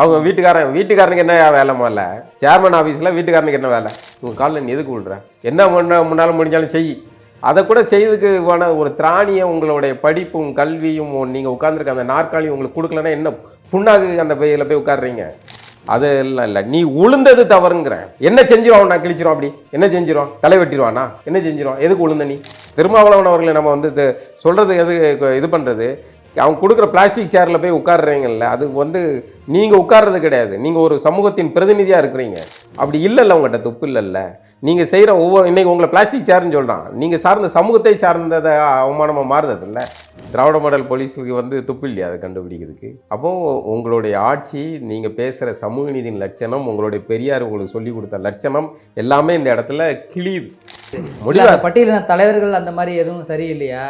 அவங்க வீட்டுக்காரன் வீட்டுக்காரனுக்கு என்ன வேலை முதல்ல? சேர்மன் ஆஃபீஸில் வீட்டுக்காரனுக்கு என்ன வேலை? உங்கள் காலில் நீ எதுக்கு விடுற என்ன முன்ன முன்னால் முடிஞ்சாலும் செய். அதை கூட செய்யறதுக்கு போன ஒரு திராணியை உங்களுடைய படிப்பும் கல்வியும் நீங்கள் உட்காந்துருக்க அந்த நாற்காலியும் உங்களுக்கு கொடுக்கலன்னா என்ன புண்ணாக்கு அந்த பையில போய் உட்காடுறீங்க அது எல்லாம் இல்லை. நீ உளுந்தது தவறுங்கிறேன் என்ன செஞ்சிருவான் நான் கிழிச்சிரும் அப்படி. என்ன செஞ்சிருவான் தலை வெட்டிடுவானா என்ன செஞ்சிருவான் எதுக்கு உளுந்த நீ? திருமாவளவன் அவர்களை நம்ம வந்து சொல்கிறது சொல்றது எது இது பண்ணுறது அவங்க கொடுக்குற பிளாஸ்டிக் சேரில் போய் உட்காடுறீங்கல்ல அது வந்து நீங்கள் உட்கார்றது கிடையாது. நீங்கள் ஒரு சமூகத்தின் பிரதிநிதியாக இருக்கிறீங்க. அப்படி இல்லைல்ல உங்கள்கிட்ட துப்பு இல்லைல்ல. நீங்கள் செய்கிற ஒவ்வொரு இன்றைக்கி உங்களை பிளாஸ்டிக் சேர்னு சொல்கிறான் நீங்கள் சார்ந்த சமூகத்தை சார்ந்ததை அவமானமாக மாறுறது இல்லை திராவிட மாடல் போலீஸுக்கு வந்து துப்பு இல்லையா அதை கண்டுபிடிக்கிறதுக்கு? அப்போது உங்களுடைய ஆட்சி நீங்கள் பேசுகிற சமூக நீதியின் லட்சணம் உங்களுடைய பெரியார் உங்களுக்கு சொல்லி கொடுத்த லட்சணம் எல்லாமே இந்த இடத்துல கிளியுது முடிவா? பட்டியலின தலைவர்கள் அந்த மாதிரி எதுவும் சரியில்லையா?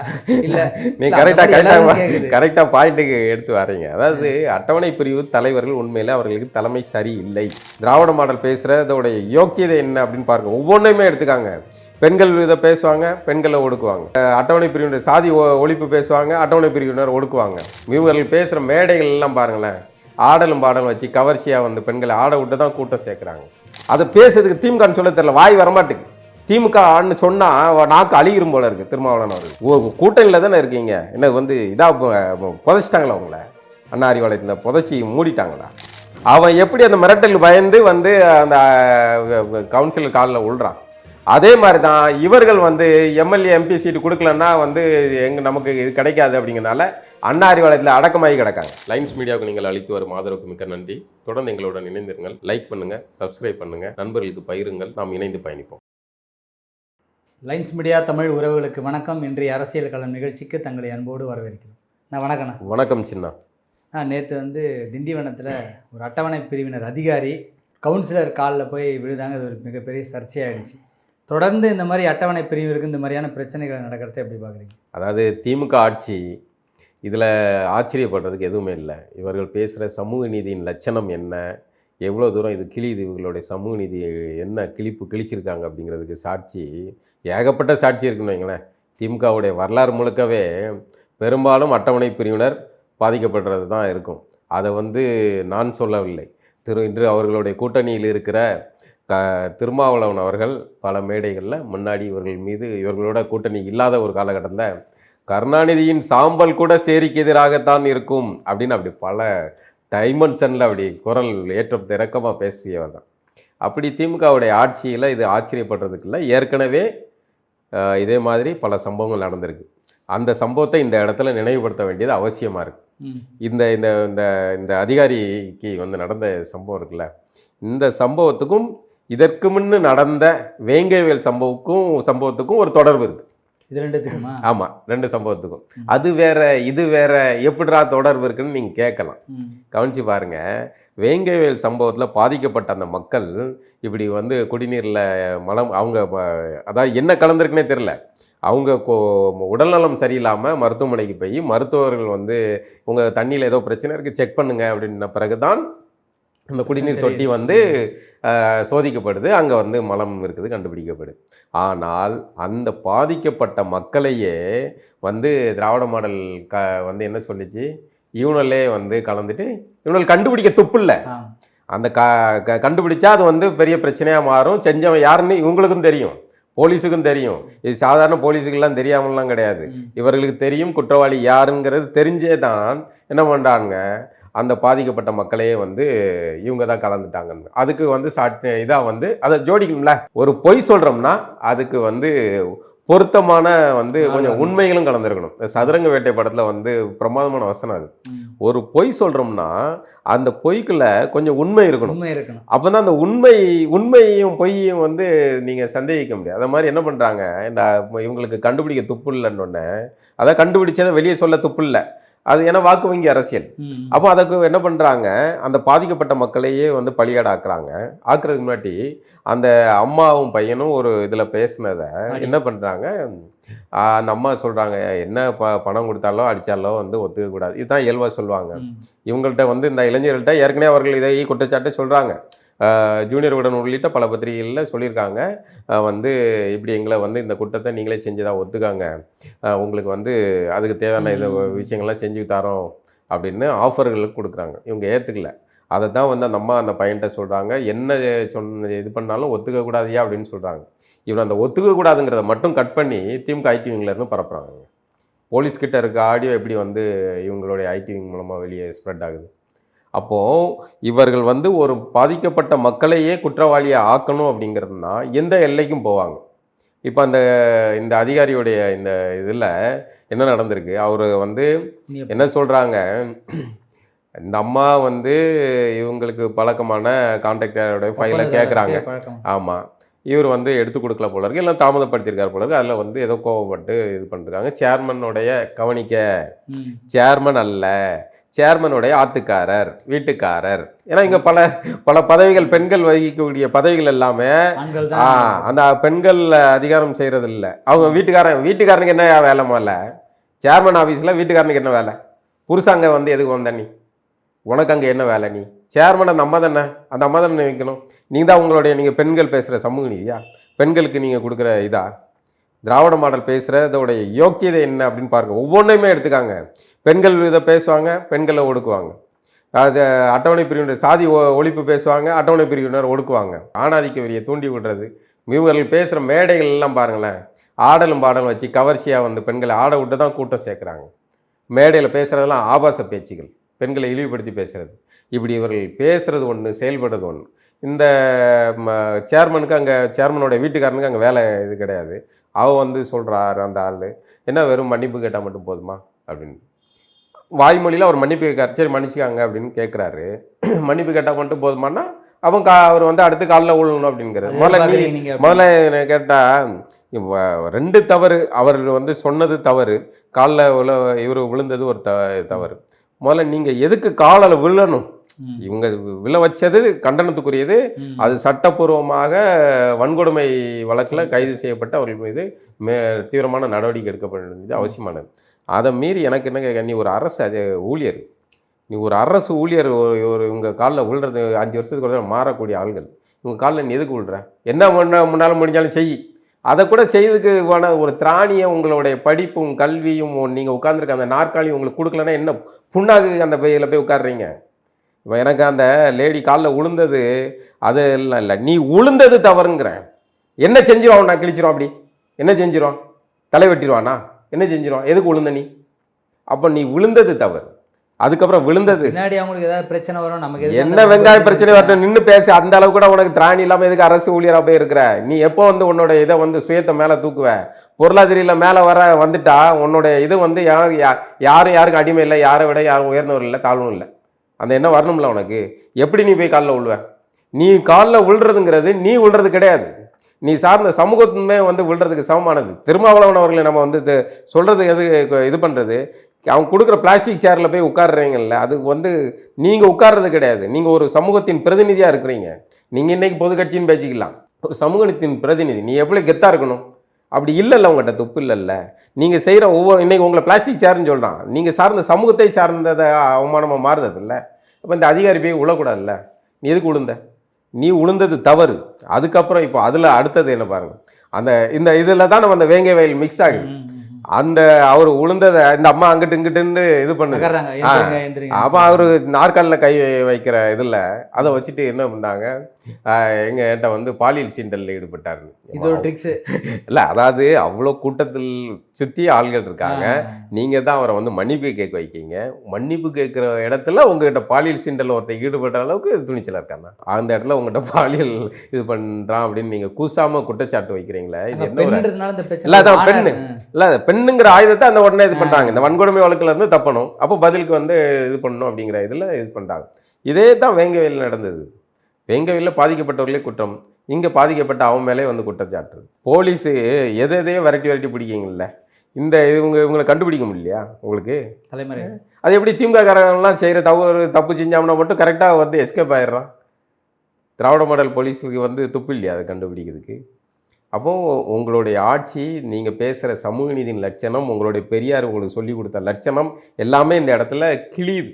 இல்ல நீ கரெக்டாக கரெக்டாக. கரெக்டாக பாயிண்ட்டுக்கு எடுத்து வரீங்க அதாவது அட்டவணை பிரிவு தலைவர்கள் உண்மையில அவர்களுக்கு தலைமை சரியில்லை. திராவிட மாடல் பேசுகிறதோடைய யோக்கியதை என்ன அப்படின்னு பாருங்க. ஒவ்வொன்றையுமே எடுத்துக்காங்க. பெண்கள் இதை பேசுவாங்க பெண்களை ஒடுக்குவாங்க. அட்டவணை பிரிவினர் சாதி ஒழிப்பு பேசுவாங்க அட்டவணை பிரிவினர் ஒடுக்குவாங்க. இவர்கள் பேசுகிற மேடைகள் எல்லாம் பாருங்களேன். ஆடலும் பாடலும் வச்சு கவர்ச்சியாக வந்து பெண்களை ஆட விட்டு தான் கூட்டம் சேர்க்குறாங்க. அதை பேசுறதுக்கு திமுகன்னு சொல்ல தெரியல. வாய் வரமாட்டுக்கு திமுக ஆன்னு சொன்னா நாக்கு அழிகிரும் போல இருக்குது திருமாவளவன் அவர் ஓ கூட்டணியில் தானே இருக்கீங்க? என்ன வந்து இதாக புதைச்சிட்டாங்களா அவங்கள அண்ணா புதைச்சி மூடிட்டாங்களா? அவன் எப்படி அந்த மிரட்டல் பயந்து வந்து அந்த கவுன்சிலர் காலில் உள்றான் அதே மாதிரி தான் இவர்கள் வந்து எம்எல்ஏ எம்பி சீட்டு கொடுக்கலன்னா வந்து எங்கே நமக்கு இது கிடைக்காது அப்படிங்கிறனால அண்ணா அறிவாலயத்தில் அடக்கமாகி கிடக்காங்க. லைன்ஸ் மீடியாவுக்கு நீங்கள் அளித்து வரும் ஆதரவுக்கு மிக்க நன்றி. தொடர்ந்து எங்களுடன் இணைந்திருங்கள். லைக் பண்ணுங்கள் சப்ஸ்கிரைப் பண்ணுங்கள் நண்பர்களுக்கு பகிருங்கள். நாம் இணைந்து பயணிப்போம். லைன்ஸ் மீடியா தமிழ் உறவுகளுக்கு வணக்கம். இன்றைய அரசியல் களம் நிகழ்ச்சிக்கு தங்களை அன்போடு வரவேற்கிறேன் நான் வணக்கண்ணா வணக்கம் சின்னா. நான் நேற்று வந்து திண்டிவனத்தில் ஒரு அட்டவணை பிரிவினர் அதிகாரி கவுன்சிலர் காலில் போய் விழுதாங்க அது ஒரு மிகப்பெரிய சர்ச்சையாயிடுச்சு. தொடர்ந்து இந்த மாதிரி அட்டவணை பிரிவினருக்கு இந்த மாதிரியான பிரச்சனைகள் நடக்கிறத எப்படி பார்க்குறீங்க? அதாவது திமுக ஆட்சி இதில் ஆச்சரியப்படுறதுக்கு எதுவுமே இல்லை. இவர்கள் பேசுகிற சமூக நீதியின் லட்சணம் என்ன? எவ்வளோ தூரம் இது கிளி தீவுகளுடைய சமூக நீதி என்ன கிழிப்பு கிழிச்சிருக்காங்க அப்படிங்கிறதுக்கு சாட்சி ஏகப்பட்ட சாட்சி இருக்குன்னு வைங்களேன். திமுகவுடைய வரலாறு முழுக்கவே பெரும்பாலும் அட்டவணை பிரிவினர் பாதிக்கப்படுறது தான் இருக்கும். அதை வந்து நான் சொல்லவில்லை. திரு இன்று அவர்களுடைய கூட்டணியில் இருக்கிற க திருமாவளவன் அவர்கள் பல மேடைகளில் முன்னாடி இவர்கள் மீது இவர்களோட கூட்டணி இல்லாத ஒரு காலகட்டத்தில் கருணாநிதியின் சாம்பல் கூட சேரிக்கு எதிராகத்தான் இருக்கும் அப்படின்னு அப்படி பல டைமென்ஷனில் அப்படி குரல் ஏற்றம் திறக்கமாக பேசியவர் தான். அப்படி திமுகவுடைய ஆட்சியில் இது ஆச்சரியப்படுறதுக்கு இல்லை ஏற்கனவே இதே மாதிரி பல சம்பவங்கள் நடந்திருக்கு. அந்த சம்பவத்தை இந்த இடத்துல நினைவுபடுத்த வேண்டியது அவசியமாக இருக்குது இந்த இந்த இந்த இந்த அதிகாரிக்கு வந்து நடந்த சம்பவம் இருக்குல்ல இந்த சம்பவத்துக்கும் இதற்கு முன்னு நடந்த வேங்கைவேல் சம்பவத்துக்கும் சம்பவத்துக்கும் ஒரு தொடர்பு இருக்கு. இது ரெண்டுத்துக்குமா? ஆமாம் ரெண்டு சம்பவத்துக்கும். அது வேற இது வேற எப்படிடா தொடர்பு இருக்குன்னு நீங்கள் கேட்கலாம். கவனிச்சு பாருங்க. வேங்கைவேல் சம்பவத்தில் பாதிக்கப்பட்ட அந்த மக்கள் இப்படி வந்து குடிநீரில் மலம் அவங்க அதாவது என்ன கலந்துருக்குன்னே தெரில அவங்க கோ உடல்நலம் சரியில்லாமல் மருத்துவமனைக்கு போய் மருத்துவர்கள் வந்து உங்கள் தண்ணியில் ஏதோ பிரச்சனை இருக்குது செக் பண்ணுங்க அப்படின்ன பிறகு தான் அந்த குடிநீர் தொட்டி வந்து சோதிக்கப்படுது. அங்கே வந்து மலம் இருக்குது கண்டுபிடிக்கப்படுது. ஆனால் அந்த பாதிக்கப்பட்ட மக்களையே வந்து திராவிட மாடல் க வந்து என்ன சொல்லிச்சு? இவனலே வந்து கலந்துட்டு இவனல் கண்டுபிடிக்க துப்பு இல்லை. ஆ. அந்த க க- கண்டுபிடிச்சா அது வந்து பெரிய பிரச்சனையாக மாறும். செஞ்சவன் யாருன்னு இவங்களுக்கும் தெரியும். போலீஸுக்கும் தெரியும். இது சாதாரண போலீஸுக்கெல்லாம் தெரியாமலாம் கிடையாது. இவர்களுக்கு தெரியும் குற்றவாளி யாருங்கிறது தெரிஞ்சே தான் என்ன பண்ணுறாங்க அந்த பாதிக்கப்பட்ட மக்களையே வந்து இவங்க தான் கலந்துட்டாங்கன்னு. அதுக்கு வந்து சாட்சி இதாக வந்து அதை ஜோடிக்கணும்ல? ஒரு பொய் சொல்கிறோம்னா அதுக்கு வந்து பொருத்தமான வந்து கொஞ்சம் உண்மைகளும் கலந்துருக்கணும். சதுரங்க வேட்டை படத்தில் வந்து பிரமாதமான வசனம் அது. ஒரு பொய் சொல்கிறோம்னா அந்த பொய்க்குள்ள கொஞ்சம் உண்மை இருக்கணும். உண்மை இருக்கணும். அப்போ தான் அந்த உண்மை உண்மையும் பொய்யும் வந்து நீங்கள் சந்தேகிக்க முடியாது. அது மாதிரி என்ன பண்ணுறாங்க இந்த இவங்களுக்கு கண்டுபிடிக்க துப்பு இல்லைன்னொன்னே அதை கண்டுபிடிச்சதை வெளியே சொல்ல துப்பு இல்லை. அது ஏன்னா வாக்கு வங்கி அரசியல். அப்போ அதுக்கு என்ன பண்ணுறாங்க அந்த பாதிக்கப்பட்ட மக்களையே வந்து பலியாடாக்குறாங்க. ஆக்குறதுக்கு முன்னாடி அந்த அம்மாவும் பையனும் ஒரு இதில் பேசுனதை என்ன பண்ணுறாங்க அந்த அம்மா சொல்கிறாங்க என்ன ப பணம் கொடுத்தாலோ அடித்தாலோ வந்து ஒத்துக்கக்கூடாது. இதுதான் இயல்பாக சொல்லுவாங்க. இவங்கள்ட்ட வந்து இந்த இளைஞர்கள்ட்ட ஏற்கனவே அவர்கள் இதை குற்றச்சாட்டு சொல்கிறாங்க ஜூனியர் உடன் உள்ளிட்ட பல பத்திரிகைகளில் சொல்லியிருக்காங்க. வந்து இப்படி எங்களை வந்து இந்த குற்றத்தை நீங்களே செஞ்சதா ஒத்துக்காங்க. உங்களுக்கு வந்து அதுக்கு தேவையான இது. விஷயங்கள்லாம் செஞ்சு தரோம் அப்படின்னு ஆஃபர்களுக்கு கொடுக்குறாங்க. இவங்க ஏற்றுக்கல அதை தான் வந்து அந்த அம்மா அந்த பையன்கிட்ட சொல்கிறாங்க என்ன சொன்ன இது பண்ணாலும் ஒத்துக்க கூடாதியா அப்படின்னு சொல்கிறாங்க இவன் அந்த ஒத்துக்க கூடாதுங்கிறத மட்டும் கட் பண்ணி திமுக ஐடி இருந்து பரப்புறாங்க. போலீஸ் கிட்ட இருக்க ஆடியோ எப்படி வந்து இவங்களுடைய ஐடி விங் மூலமாக வெளியே ஸ்ப்ரெட் ஆகுது? அப்போது இவர்கள் வந்து ஒரு பாதிக்கப்பட்ட மக்களையே குற்றவாளியை ஆக்கணும் அப்படிங்கிறதுனா எந்த எல்லைக்கும் போவாங்க. இப்போ அந்த இந்த அதிகாரியுடைய இந்த இதில் என்ன நடந்திருக்கு? அவர் வந்து என்ன சொல்கிறாங்க இந்த அம்மா வந்து இவங்களுக்கு பழக்கமான கான்ட்ராக்டரோட ஃபைலை கேட்குறாங்க ஆமாம் இவர் வந்து எடுத்து கொடுக்கல போல இருக்கு. எல்லாம் தாமதப்படுத்தியிருக்காரு போல இருக்கு. அதில் வந்து ஏதோ கோவப்பட்டு இது பண்ணிருக்காங்க. சேர்மனுடைய கவனிக்க. சேர்மன் அல்ல. சேர்மனுடைய ஆத்துக்காரர் வீட்டுக்காரர். ஏன்னா இங்கே பல பல பதவிகள் பெண்கள் வகிக்கக்கூடிய பதவிகள் எல்லாமே அந்த பெண்கள் அதிகாரம் செய்கிறது இல்லை அவங்க வீட்டுக்காரன் வீட்டுக்காரனுக்கு என்ன வேலை முதல்ல? சேர்மன் ஆஃபீஸில் வீட்டுக்காரனுக்கு என்ன வேலை? புருஷாங்க வந்து எதுக்கு வந்த நீ? உனக்கு அங்கே என்ன வேலை நீ? சேர்மன் அந்த அம்மா தானே? அந்த அம்மா தானே வைக்கணும். நீங்கள் தான் உங்களுடைய நீங்கள் பெண்கள் பேசுகிற சமூக நீதியா பெண்களுக்கு நீங்கள் கொடுக்குற இதா? திராவிட மாடல் பேசுகிறதோடைய யோக்கியதை என்ன அப்படின்னு பாருங்க. ஒவ்வொன்றையுமே எடுத்துக்காங்க. பெண்கள் இதை பேசுவாங்க பெண்களை ஒடுக்குவாங்க. அது அட்டவணை பிரிவினர் சாதி ஒ- ஒழிப்பு பேசுவாங்க அட்டவணை பிரிவினர் ஒடுக்குவாங்க. ஆணாதிக்க வரியை தூண்டி விடுறது. இவர்கள் பேசுகிற மேடைகள் எல்லாம் பாருங்களேன் ஆடலும் பாடலும் வச்சு கவர்ச்சியாக வந்து பெண்களை ஆட விட்டு தான் கூட்டம் சேர்க்குறாங்க. மேடையில் பேசுகிறதெல்லாம் ஆபாச பேச்சுகள் பெண்களை இழிவுபடுத்தி பேசுகிறது இப்படி இவர்கள் பேசுகிறது ஒன்று செயல்படுறது ஒன்று இந்த சேர்மனுக்கு அங்கே சேர்மனோட வீட்டுக்காரனுக்கு அங்கே வேலை இது கிடையாது. அவ வந்து சொல்கிறார் அந்த ஆள் என்ன வெறும் மன்னிப்பு கேட்டால் மட்டும் போதுமா? அப்படின்னு. வாய்மொழியில் அவர் மன்னிப்பு கேட்காரு சரி மன்னிச்சுக்காங்க அப்படின்னு கேட்குறாரு மன்னிப்பு கேட்டால் மட்டும் போதுமானா அவன் கா அவர் வந்து அடுத்து காலில் விழணும் அப்படிங்கிறது. முதல்ல முதல்ல கேட்டால் ரெண்டு தவறு அவர் வந்து சொன்னது தவறு காலில் விழ இவர் விழுந்தது ஒரு த தவறு. முதல்ல நீங்கள் எதுக்கு காலில் விழணும். இவங்க விழ வச்சது கண்டனத்துக்குரியது. அது சட்டப்பூர்வமாக வன்கொடுமை வழக்கில் கைது செய்யப்பட்ட அவர்கள் மீது மே தீவிரமான நடவடிக்கை எடுக்கப்பட வேண்டியது அவசியமானது. அதை மீறி எனக்கு என்ன கேட்க நீ ஒரு அரசு அது ஊழியர். நீ ஒரு அரசு ஊழியர் ஒரு ஒரு இவங்க காலில் விழுறது அஞ்சு வருஷத்துக்கு ஒரு தடவை மாறக்கூடிய ஆள்கள். இவங்க காலில் நீ எதுக்கு விழுற? என்ன பண்ண முன்னால் முடிஞ்சாலும் செய். அதை கூட செய்யறதுக்கு ஒரு திராணியை உங்களுடைய படிப்பும் கல்வியும் நீங்கள் உட்காந்துருக்க அந்த நாற்காலியும் உங்களுக்கு கொடுக்கலன்னா என்ன புண்ணாக்கு அந்த பையில போய் உட்காடுறீங்க இப்போ எனக்கு அந்த லேடி காலில் உளுந்தது அது எல்லாம் இல்லை. நீ உளுந்தது தவறுங்கிறேன் என்ன செஞ்சிரும் நான் கிழிச்சிரும் அப்படி? என்ன செஞ்சிடும் தலை வெட்டிடுவானா என்ன செஞ்சிரும்? எதுக்கு உளுந்த நீ? அப்போ நீ விழுந்தது தவறு. அதுக்கப்புறம் விழுந்தது. பின்னாடி அவங்களுக்கு ஏதாவது பிரச்சனை வரும் நமக்கு என்ன வெங்காய பிரச்சனை வரட்டும் நின்று பேசு அந்த அளவு கூட உனக்கு திராணி இல்லாமல் எதுக்கு அரசு ஊழியராக போய் இருக்கிற நீ எப்போ வந்து உன்னோட இதை வந்து சுயத்தை மேலே தூக்குவ? பொருளாதாரியில் மேலே வர வந்துட்டா உன்னோட இது வந்து யார் யா- யாரும் யாருக்கும் அடிமை இல்லை யாரை விட யாரும் உயர்ந்தவர் இல்லை தாழ்வும் இல்லை. அந்த என்ன வரணும்ல உனக்கு. எப்படி நீ போய் காலில் விழுவ நீ காலில் விழுறதுங்கிறது நீ விழுறது கிடையாது. நீ சார்ந்த சமூகத்துமே வந்து விழுறதுக்கு சமமானது. திருமாவளவன் அவர்களை நம்ம வந்து சொல்கிறது எது இது பண்ணுறது அவங்க கொடுக்குற பிளாஸ்டிக் சேரில் போய் உட்காடுறீங்கல்ல அதுக்கு வந்து நீங்கள் உட்கார்றது கிடையாது. நீங்கள் ஒரு சமூகத்தின் பிரதிநிதியாக இருக்கிறீங்க. நீங்கள் இன்றைக்கி பொது கட்சின்னு பேசிக்கலாம். ஒரு சமூகத்தின் பிரதிநிதி நீ எப்படி கெத்தாக இருக்கணும்? அப்படி இல்லைல்ல உங்கள்கிட்ட துப்பு இல்லைல்ல. நீங்கள் செய்கிற ஒவ்வொரு இன்றைக்கி உங்களை பிளாஸ்டிக் சேர்னு சொல்கிறான் நீங்கள் சார்ந்த சமூகத்தை சார்ந்ததை அவமானமாக மாறுறது இல்லை. அப்போ இந்த அதிகாரி போய் உழக்கூடாதுல்ல. நீ எதுக்கு உளுந்த நீ உளுந்தது தவறு. அதுக்கப்புறம் இப்போ அதில் அடுத்தது என்ன பாருங்க? அந்த இந்த இதில் தான் நம்ம அந்த வேங்கை வயல் மிக்ஸ் ஆகுது. அந்த அவர் உளுந்ததை இந்த அம்மா அங்கிட்டு இங்கிட்டுன்னு இது எந்திரிங்க அப்போ அவர் நாற்காலில் கை வைக்கிற இதில் அதை வச்சுட்டு என்ன பண்ணாங்க? எங்கள் என்கிட்ட வந்து பாலியல் சீண்டலில் ஈடுபட்டாருன்னு. இது ஒரு ட்ரிக்ஸ் இல்லை அதாவது அவ்வளோ கூட்டத்தில் சுற்றி ஆள்கள் இருக்காங்க. நீங்கள் தான் அவரை வந்து மன்னிப்பு கேட்க வைக்கீங்க. மன்னிப்பு கேட்குற இடத்துல உங்ககிட்ட பாலியல் சீண்டல் ஒருத்தர் ஈடுபட்ட அளவுக்கு துணிச்சலாக இருக்காங்க அந்த இடத்துல உங்ககிட்ட பாலியல் இது பண்ணுறான் அப்படின்னு நீங்கள் கூசாமல் குற்றச்சாட்டு வைக்கிறீங்களே இது என்ன இல்ல, பெண்ணு. இருக்கு. இல்லை அது பெண்ணுங்கிற ஆயுதத்தை அந்த உடனே இது பண்ணுறாங்க இந்த வன்கொடுமை வழக்குல இருந்து தப்பணும் அப்போ பதிலுக்கு வந்து இது பண்ணணும் அப்படிங்கிற இதில் இது பண்ணுறாங்க இதே தான் வேங்கவேலில் நடந்தது. வேங்கவேலில் பாதிக்கப்பட்டவர்களே குற்றம். இங்கே பாதிக்கப்பட்ட அவன் மேலே வந்து குற்றச்சாட்டு. போலீஸு எதை எதையோ விரட்டி விரட்டி பிடிக்கிங்கல்ல. இந்த இவங்க இவங்களை கண்டுபிடிக்க முடியலையா உங்களுக்கு? தலைமுறை. அது எப்படி திமுக காரங்களாம் செய்கிற தவறு தப்பு செஞ்சாங்கன்னா மட்டும் கரெக்டாக வந்து எஸ்கேப் ஆயிடுறான். திராவிட மாடல் போலீஸுக்கு வந்து துப்பு இல்லையா அதை கண்டுபிடிக்கிறதுக்கு? அப்போது உங்களுடைய ஆட்சி நீங்கள் பேசுகிற சமூக நீதியின் லட்சணம் உங்களுடைய பெரியார் உங்களுக்கு சொல்லி கொடுத்த லட்சணம் எல்லாமே இந்த இடத்துல கிளியுது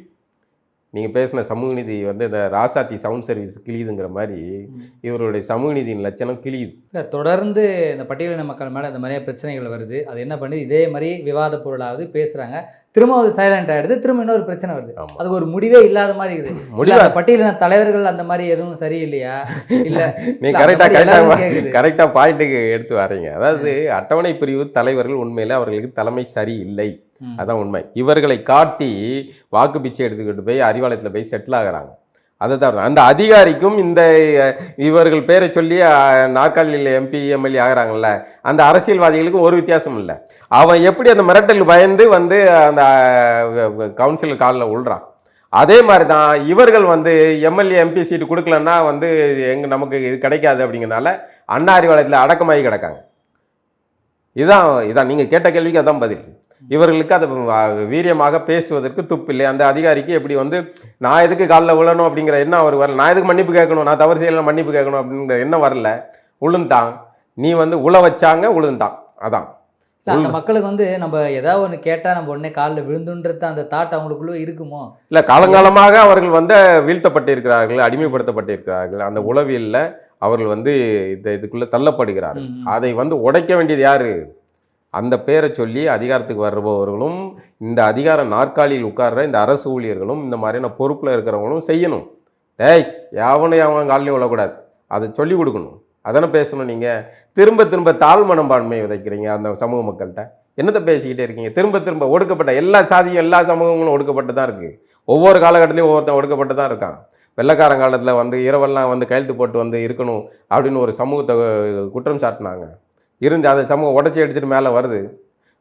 நீங்கள் பேசின சமூக நீதி வந்து இந்த ராசாத்தி சவுண்ட் சர்வீஸ் கிளியுதுங்கிற மாதிரி இவருடைய சமூக நீதியின் லட்சணம் கிளியுது இல்லை தொடர்ந்து இந்த பட்டியலின மக்கள் மேலே இந்த மாதிரியான பிரச்சனைகள் வருது. அது என்ன பண்ணுது? இதே மாதிரி விவாத பொருளாவது பேசுகிறாங்க திரும்ப அது சைலண்ட் ஆகிடுது திரும்ப இன்னொரு பிரச்சனை வருது. அதுக்கு ஒரு முடிவே இல்லாத மாதிரி இருக்குது. முடிவா அந்த பட்டியலின தலைவர்கள் அந்த மாதிரி எதுவும் சரியில்லையா? இல்லை நீ கரெக்டாக கரெக்டாக. கரெக்டாக பாயிண்ட்டுக்கு எடுத்து வரீங்க அதாவது அட்டவணை பிரிவு தலைவர்கள் உண்மையிலே அவர்களுக்கு தலைமை சரியில்லை. அதான் உண்மை. இவர்களை காட்டி வாக்கு பிச்சை எடுத்துக்கிட்டு போய் அறிவாலயத்தில் போய் செட்டில் ஆகுறாங்க. தவிர அந்த அதிகாரிக்கும் இந்த இவர்கள் பேரை சொல்லி நாற்காலியில் எம்பி எம்எல்ஏ ஆகுறாங்கல்ல அந்த அரசியல்வாதிகளுக்கும் ஒரு வித்தியாசம் இல்லை. அவன் எப்படி அந்த மிரட்டல் பயந்து வந்து அந்த கவுன்சிலர் காலில் உள்றான் அதே மாதிரி தான் இவர்கள் வந்து எம்எல்ஏ எம்பி சீட்டு கொடுக்கலன்னா வந்து எங்க நமக்கு இது கிடைக்காது அப்படிங்கிறனால அண்ணா அறிவாலயத்தில் அடக்கமாகி கிடக்காங்க. இதான் இதான் நீங்கள் கேட்ட கேள்விக்கு அதான் பதில். இவர்களுக்கு அது வீரியமாக பேசுவதற்கு துப்பில்லை. அந்த அதிகாரிக்கு எப்படி வந்து நான் எதுக்கு காலில் விழணும்? அப்படிங்கிற எண்ணம் அவர் வரல. நான் எதுக்கு மன்னிப்பு கேட்கணும்? நான் தவறு செய்யலாம் மன்னிப்பு கேட்கணும்? அப்படிங்கிற எண்ணம் வரல. உளுந்தான். நீ வந்து உழ வச்சாங்க உளுந்தான். அதான். இல்ல, அந்த மக்களுக்கு வந்து நம்ம ஏதாவது ஒன்று கேட்டால் நம்ம உடனே காலில் விழுந்துன்றது அந்த தாட் அவங்களுக்குள்ள இருக்குமோ? இல்லை காலங்காலமாக அவர்கள் வந்து வீழ்த்தப்பட்டிருக்கிறார்கள் அடிமைப்படுத்தப்பட்டிருக்கிறார்கள். அந்த உளவியலில் அவர்கள் வந்து இந்த இதுக்குள்ளே தள்ளப்படுகிறார்கள். அதை வந்து உடைக்க வேண்டியது யாரு? அந்த பேரை சொல்லி அதிகாரத்துக்கு வருபவர்களும் இந்த அதிகார நாற்காலியில் உட்கார்ற இந்த அரசு ஊழியர்களும் இந்த மாதிரியான பொறுப்பில் இருக்கிறவங்களும் செய்யணும். டேய் யாவனும் யாவனும் காலையும் விழக்கூடாது? அதை சொல்லி கொடுக்கணும். அதானே பேசணும் நீங்கள் திரும்ப திரும்ப தாழ் மனப்பான்மையை விதைக்கிறீங்க அந்த சமூக மக்கள்கிட்ட. என்னத்தை பேசிக்கிட்டே இருக்கீங்க? திரும்ப திரும்ப ஒடுக்கப்பட்ட எல்லா சாதியும் எல்லா சமூகங்களும் ஒடுக்கப்பட்டு தான் இருக்குது ஒவ்வொரு காலகட்டத்திலையும் ஒவ்வொருத்தன் ஒடுக்கப்பட்டு தான் இருக்கான். வெள்ளைக்காரன் காலத்தில் வந்து இரவெல்லாம் வந்து கையெழுத்து போட்டு வந்து இருக்கணும் அப்படின்னு ஒரு சமூகத்தை குற்றம் சாட்டினாங்க. இருந்து அந்த சமூகம் உடச்சி அடிச்சுட்டு மேலே வருது.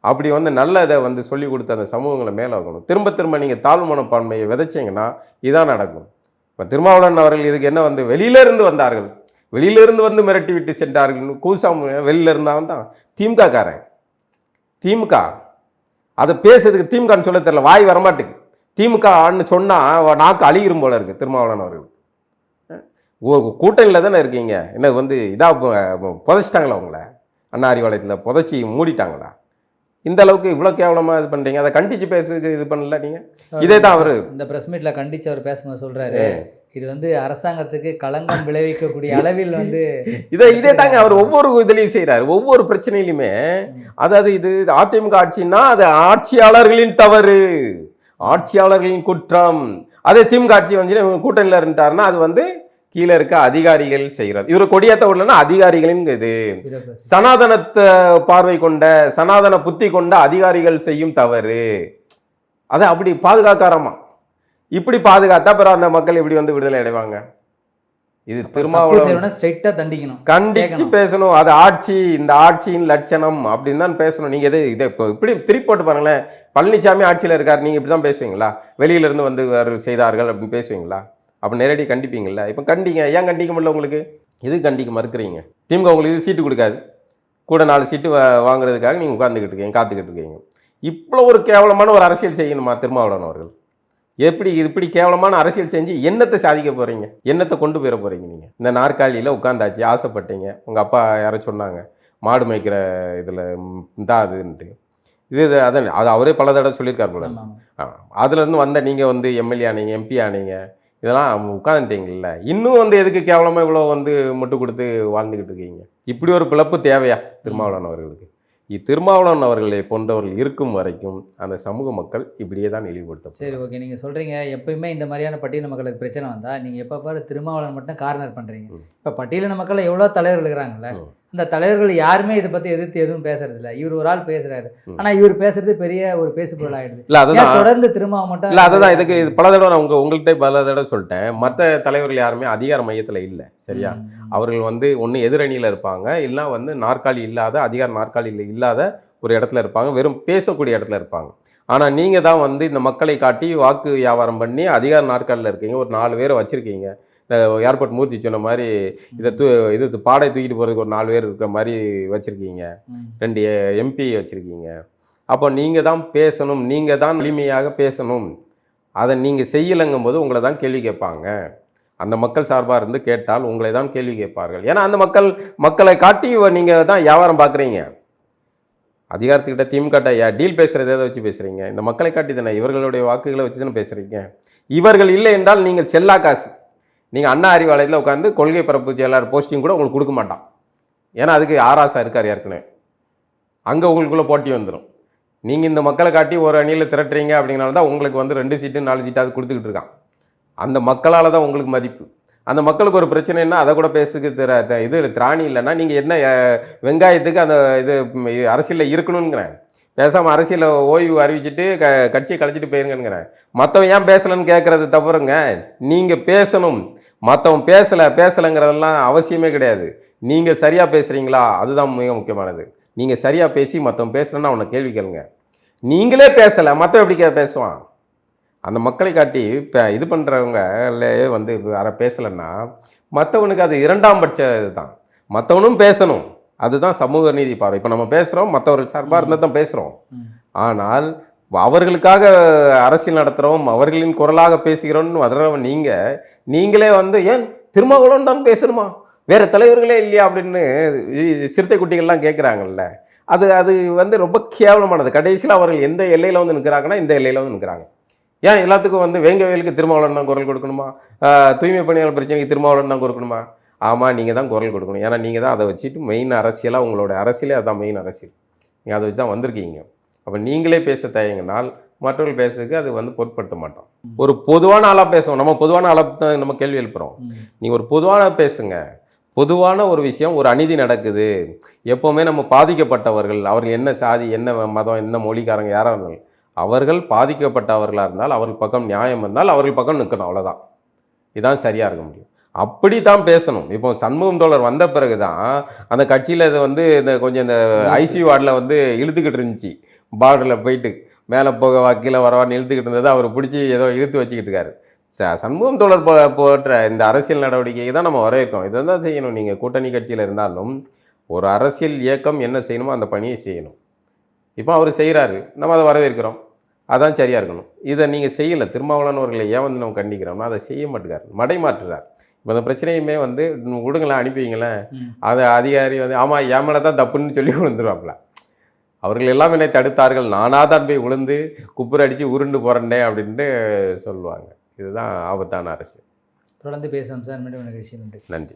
அப்படி வந்து நல்ல இதை வந்து சொல்லி கொடுத்து அந்த சமூகங்களை மேலே வைக்கணும் திரும்ப திரும்ப நீங்கள் தாழ்வு மனப்பான்மையை விதைச்சிங்கன்னா இதான் நடக்கும். இப்போ திருமாவளவன் அவர்கள் இதுக்கு என்ன வந்து வெளியிலேருந்து வந்தார்கள். வெளியிலேருந்து வந்து மிரட்டி விட்டு சென்றார்கள். கூசாம வெளியிலேருந்தான் தான் திமுக காரன் திமுக. அதை பேசுறதுக்கு திமுகன்னு சொல்ல தெரியல. வாய் வரமாட்டுக்கு. திமுகன்னு சொன்னால் நாக்கு அழிகிரும் போல இருக்குது திருமாவளவன் அவர்கள். கூட்டணியில் தானே இருக்கீங்க. என்ன வந்து இதாக புதைச்சிட்டாங்களா உங்களை? அண்ணா அறிவாலயத்தில் புதைச்சி மூடிட்டாங்களா? இந்த அளவுக்கு இவ்வளோ கேவலமாக இது பண்ணுறீங்க அதை கண்டித்து பேசுறதுக்கு இது பண்ணல நீங்கள் இதே தான் அவரு. இந்த பிரஸ் மீட்ல கண்டிச்சு அவர் பேசும்போது சொல்றாரு. இது வந்து அரசாங்கத்துக்கு களங்கம் விளைவிக்கக்கூடிய அளவில் வந்து இதை இதே தாங்க அவர் ஒவ்வொரு இதுலையும் செய்கிறாரு ஒவ்வொரு பிரச்சனையிலுமே அதாவது இது அதிமுக ஆட்சின்னா அது ஆட்சியாளர்களின் தவறு. ஆட்சியாளர்களின் குற்றம். அதே திமுக ஆட்சி வந்து கூட்டணியில் இருந்துட்டாருன்னா அது வந்து கீழே இருக்க அதிகாரிகள் செய்கிறது இவர் கொடியேற்ற விடலன்னா அதிகாரிகளின் இது. சனாதனத்தை பார்வை கொண்ட சனாதன புத்தி கொண்ட அதிகாரிகள் செய்யும் தவறு. அதை அப்படி பாதுகாக்காரமா? இப்படி பாதுகாத்தா பிறகு அந்த மக்கள் இப்படி வந்து விடுதலை அடைவாங்க. இது திருமாவளவன். ஸ்ட்ரைட்டா தண்டிக்கணும். கண்டிச்சு. பேசணும். அது ஆட்சி இந்த ஆட்சியின் லட்சணம் அப்படின்னு தான் பேசணும். நீங்க இதை இதை இப்போ இப்படி திருப்பி போட்டு பாருங்களேன். பழனிசாமி ஆட்சியில் இருக்கார். நீங்க இப்படி தான் பேசுவீங்களா? வெளியில இருந்து வந்து செய்தார்கள் அப்படின்னு பேசுவீங்களா? அப்போ நேரடி கண்டிப்பீங்கல்ல? இப்போ கண்டிங்க. ஏன் கண்டிக்க முடியல உங்களுக்கு? இது கண்டிக்க மறுக்கிறீங்க? திமுக உங்களுக்கு இது சீட்டு கொடுக்காது. கூட நாலு சீட்டு வா- வாங்குறதுக்காக நீங்கள் உட்காந்துக்கிட்டு இருக்கீங்க காத்துக்கிட்டு இருக்கீங்க. இவ்வளோ ஒரு கேவலமான ஒரு அரசியல் செய்யணுமா திருமாவளவன் அவர்கள்? எப்படி இப்படி கேவலமான அரசியல் செஞ்சு என்னத்தை சாதிக்க போறீங்க? என்னத்தை கொண்டு போயிட போறீங்க நீங்கள் இந்த நாற்காலியில் உட்காந்தாச்சு ஆசைப்பட்டீங்க. உங்கள் அப்பா யாரோ சொன்னாங்க மாடு மேய்க்கிற இதில் தான் அதுன்ட்டு. இது இது அதான் அது அவரே பல தடவை சொல்லியிருக்காரு போல. அதுலேருந்து வந்த நீங்கள் வந்து எம்எல்ஏ ஆனீங்க எம்பி ஆனீங்க இதெல்லாம் உட்காந்துட்டீங்கல்ல இன்னும் வந்து எதுக்கு கேவலமாக இவ்வளோ வந்து முட்டு கொடுத்து வாழ்ந்துக்கிட்டு இருக்கீங்க? இப்படி ஒரு பிளப்பு தேவையா திருமாவளவன் அவர்களுக்கு? இ- திருமாவளவன் அவர்களை போன்றவர்கள் இருக்கும் வரைக்கும் அந்த சமூக மக்கள் இப்படியே தான் இழிவுபடுத்த சரி ஓகே. நீங்க சொல்றீங்க எப்பயுமே இந்த மாதிரியான பட்டியலின மக்களுக்கு பிரச்சனை வந்தா நீங்க எப்ப பாரு திருமாவளவன் மட்டும் கார்னர் பண்றீங்க. ம். இப்ப பட்டியலின மக்கள் எவ்வளவு தலைவர்கள் இருக்கிறாங்கல்ல? ம். அந்த தலைவர்கள் யாருமே இதை பத்தி எதிர்த்து எதுவும் பேசுறது இல்ல இவர் ஒரு ஆள் பேசுறாரு. ஆனா இவர் பேசுறது பெரிய ஒரு பேசுபொருள் ஆயிடுது. இல்லை தொடர்ந்து திருமாவளவன் மட்டும் இல்லை அதுதான். இதுக்கு இது பல தடவை நான் உங்க உங்கள்கிட்ட பல தடவை சொல்லிட்டேன். மற்ற தலைவர்கள் யாருமே அதிகார மையத்தில் இல்லை சரியா. அவர்கள் வந்து ஒன்று எதிரணியில் இருப்பாங்க இல்லை வந்து நாற்காலி இல்லாத அதிகார நாற்காலியில் இல்லாத ஒரு இடத்துல இருப்பாங்க வெறும் பேசக்கூடிய இடத்துல இருப்பாங்க. ஆனால் நீங்கள் தான் வந்து இந்த மக்களை காட்டி வாக்கு வியாபாரம் பண்ணி அதிகார நாற்காலியில் இருக்கீங்க. ஒரு நாலு பேரை வச்சுருக்கீங்க. ஏர்போர்ட் மூர்த்தி சொன்ன மாதிரி இதை தூ இது பாடை தூக்கிட்டு போகிறதுக்கு ஒரு நாலு பேர் இருக்கிற மாதிரி வச்சுருக்கீங்க. ரெண்டு எம்பி வச்சுருக்கீங்க. அப்போ நீங்கள் தான் பேசணும் நீங்கள் தான் எளிமையாக பேசணும். அதை நீங்கள் செய்யலைங்கும் போது உங்களை தான் கேள்வி கேட்பாங்க. அந்த மக்கள் சார்பாக இருந்து கேட்டால் உங்களை தான் கேள்வி கேட்பார்கள். ஏன்னா அந்த மக்கள் மக்களை காட்டி நீங்கள் தான் வியாபாரம் பார்க்குறீங்க. அதிகாரத்துக்கிட்ட திமுக டீல் பேசுறது எதை வச்சு பேசுறீங்க? இந்த மக்களை காட்டி தானே? இவர்களுடைய வாக்குகளை வச்சு தானே பேசுறீங்க? இவர்கள் இல்லை என்றால் நீங்கள் செல்லா காசு. நீங்கள் அண்ணா அறிவாலயத்தில் உட்காந்து கொள்கை பரப்பு செயலாளர் போஸ்டிங் கூட உங்களுக்கு கொடுக்க மாட்டான். ஏன்னா அதுக்கு ஆராசா இருக்கார் ஏற்கனவே. அங்கே உங்களுக்குள்ளே போட்டி வந்துடும் நீங்கள் இந்த மக்களை காட்டி ஒரு அணியில் திரட்டுறீங்க அப்படிங்கனால தான் உங்களுக்கு வந்து ரெண்டு சீட்டு நாலு சீட்டாவது கொடுத்துக்கிட்டு இருக்கான். அந்த மக்களால் தான் உங்களுக்கு மதிப்பு. அந்த மக்களுக்கு ஒரு பிரச்சனைனா அதை கூட பேசுக்கு திற இது திராணி இல்லைன்னா நீங்கள் என்ன வெங்காயத்துக்கு அந்த இது அரசியலில் இருக்கணுங்கிறேன் பேசாமல் அரசியலில் ஓய்வு அறிவிச்சிட்டு க கட்சியை கழிச்சிட்டு போயிருங்கிறேன் மற்றவன் ஏன் பேசலைன்னு கேட்குறது தவறுங்க. நீங்கள் பேசணும். மற்றவன் பேசலை பேசலைங்கிறதெல்லாம் அவசியமே கிடையாது. நீங்கள் சரியாக பேசுகிறீங்களா அதுதான் மிக முக்கியமானது. நீங்கள் சரியாக பேசி மற்றவன் பேசலைன்னா அவனை கேள்வி கேளுங்க. நீங்களே பேசலை மற்றவன் எப்படி கே பேசுவான்? அந்த மக்களை காட்டி இப்போ இது பண்ணுறவங்களே வந்து யாரை பேசலைன்னா மற்றவனுக்கு அது இரண்டாம் பட்ச இதுதான். மற்றவனும் பேசணும். அதுதான் சமூக நீதி பார்வை. இப்போ நம்ம பேசுகிறோம் மற்றவர்கள் சார்பாக இருந்தால் தான் பேசுகிறோம். ஆனால் அவர்களுக்காக அரசியல் நடத்துகிறோம் அவர்களின் குரலாக பேசுகிறோம்னு வர்றவன் நீங்கள் நீங்களே வந்து ஏன் திருமாவளவன் தான் பேசணுமா? வேற தலைவர்களே இல்லையா? அப்படின்னு சிறுத்தை குட்டிகள்லாம் கேட்குறாங்கல்ல அது அது வந்து ரொம்ப கேவலமானது. கடைசியில் அவர்கள் எந்த எல்லையில் வந்து நிற்கிறாங்கன்னா இந்த எல்லையில் வந்து நிற்கிறாங்க ஏன் எல்லாத்துக்கும் வந்து வேங்கவேலுக்கு திருமாவளவன் தான் குரல் கொடுக்கணுமா? தூய்மை பணியாளர் பிரச்சனைக்கு திருமாவளவன் தான் கொடுக்கணுமா? ஆமாம் நீங்கள் தான் குரல் கொடுக்கணும். ஏன்னா நீங்கள் தான் அதை வச்சுட்டு மெயின் அரசியலாக உங்களோட அரசியலே அதான் மெயின் அரசியல். நீங்கள் அதை வச்சு தான் வந்திருக்கீங்க. அப்போ நீங்களே பேச தயங்கினால் மற்றவர்கள் பேசுறதுக்கு அது வந்து பொருட்படுத்த மாட்டோம். ஒரு பொதுவான ஆளாக பேசுவோம். நம்ம பொதுவான ஆளாக தான் நம்ம கேள்வி எழுப்புகிறோம். நீங்கள் ஒரு பொதுவான பேசுங்க. பொதுவான ஒரு விஷயம் ஒரு அநீதி நடக்குது. எப்போவுமே நம்ம பாதிக்கப்பட்டவர்கள் அவர்கள் என்ன சாதி என்ன மதம் என்ன மொழிக்காரங்க யாராக இருந்தாலும் அவர்கள் பாதிக்கப்பட்டவர்களாக இருந்தால் அவர்கள் பக்கம் நியாயம் இருந்தால் அவர்கள் பக்கம் நிற்கணும் அவ்வளோதான் இதான் சரியாக இருக்க முடியும். அப்படி தான் பேசணும். இப்போ சண்முகம் தோழர் வந்த பிறகு தான் அந்த கட்சியில் இது வந்து இந்த கொஞ்சம் இந்த ஐசி வார்டில் வந்து இழுத்துக்கிட்டு இருந்துச்சு. பார்டரில் போயிட்டு மேலே போக கீழே வரவான்னு இழுத்துக்கிட்டு இருந்தது அவர் பிடிச்சி ஏதோ இழுத்து வச்சுக்கிட்டு இருக்காரு. ச சண்முகம் தோழர் போ போன்ற இந்த அரசியல் நடவடிக்கையை தான் நம்ம வரவேற்கோம் இதை தான் செய்யணும். நீங்கள் கூட்டணி கட்சியில் இருந்தாலும் ஒரு அரசியல் இயக்கம் என்ன செய்யணுமோ அந்த பணியை செய்யணும். இப்போ அவர் செய்கிறாரு நம்ம அதை வரவேற்கிறோம். அதான் சரியாக இருக்கணும். இதை நீங்கள் செய்யலை. திருமாவளவன் அவர்களை ஏன் வந்து நம்ம கண்டிக்கிறோம்னா அதை செய்ய மாட்டேங்கிறார் மடை மாற்றுறார் இப்போ அந்த பிரச்சனையுமே வந்து "ம், விடுங்களேன் அனுப்பி வைங்களேன். ம். அது அதிகாரி வந்து ஆமாம் என் மேலே தான் தப்புன்னு சொல்லி விழுந்துருவாப்புல. அவர்கள் எல்லாம் என்னை தடுத்தார்கள். நானாக தான் போய் விழுந்து குப்புற அடித்து உருண்டு போகிறேன்டே அப்படின்ட்டு சொல்லுவாங்க. இதுதான் ஆபத்தான அரசியல் தொடர்ந்து பேசுவோம் சார். மீண்டும் நிகழ்ச்சி நன்றி. நன்றி.